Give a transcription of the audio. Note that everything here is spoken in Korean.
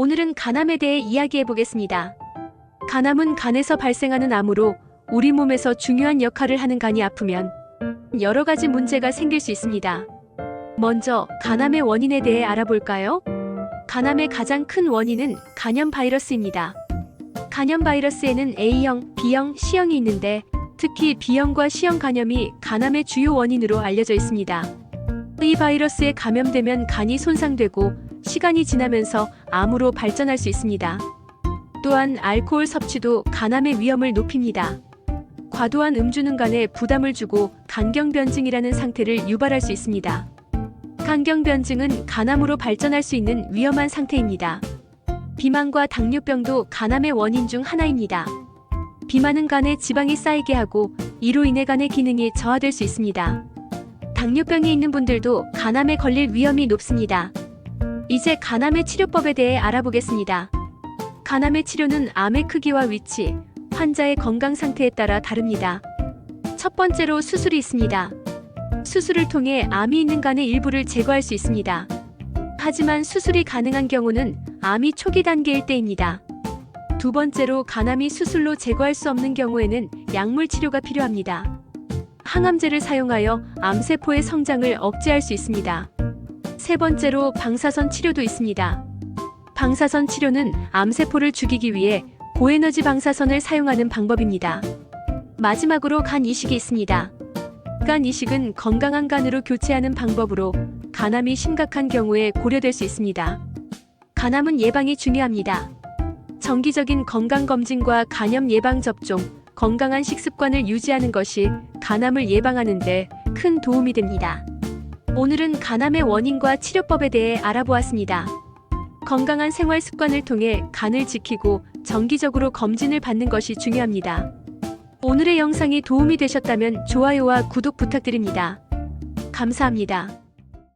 오늘은 간암에 대해 이야기해 보겠습니다. 간암은 간에서 발생하는 암으로 우리 몸에서 중요한 역할을 하는 간이 아프면 여러 가지 문제가 생길 수 있습니다. 먼저 간암의 원인에 대해 알아볼까요? 간암의 가장 큰 원인은 간염 바이러스입니다. 간염 바이러스에는 A형, B형, C형이 있는데 특히 B형과 C형 간염이 간암의 주요 원인으로 알려져 있습니다. 이 바이러스에 감염되면 간이 손상되고 시간이 지나면서 암으로 발전할 수 있습니다. 또한 알코올 섭취도 간암의 위험을 높입니다. 과도한 음주는 간에 부담을 주고 간경변증이라는 상태를 유발할 수 있습니다. 간경변증은 간암으로 발전할 수 있는 위험한 상태입니다. 비만과 당뇨병도 간암의 원인 중 하나입니다. 비만은 간에 지방이 쌓이게 하고 이로 인해 간의 기능이 저하될 수 있습니다. 당뇨병이 있는 분들도 간암에 걸릴 위험이 높습니다. 이제 간암의 치료법에 대해 알아보겠습니다. 간암의 치료는 암의 크기와 위치, 환자의 건강 상태에 따라 다릅니다. 첫 번째로 수술이 있습니다. 수술을 통해 암이 있는 간의 일부를 제거할 수 있습니다. 하지만 수술이 가능한 경우는 암이 초기 단계일 때입니다. 두 번째로 간암이 수술로 제거할 수 없는 경우에는 약물 치료가 필요합니다. 항암제를 사용하여 암세포의 성장을 억제할 수 있습니다. 세 번째로 방사선 치료도 있습니다. 방사선 치료는 암세포를 죽이기 위해 고에너지 방사선을 사용하는 방법입니다. 마지막으로 간 이식이 있습니다. 간 이식은 건강한 간으로 교체하는 방법으로 간암이 심각한 경우에 고려될 수 있습니다. 간암은 예방이 중요합니다. 정기적인 건강검진과 간염 예방 접종, 건강한 식습관을 유지하는 것이 간암을 예방하는 데 큰 도움이 됩니다. 오늘은 간암의 원인과 치료법에 대해 알아보았습니다. 건강한 생활 습관을 통해 간을 지키고 정기적으로 검진을 받는 것이 중요합니다. 오늘의 영상이 도움이 되셨다면 좋아요와 구독 부탁드립니다. 감사합니다.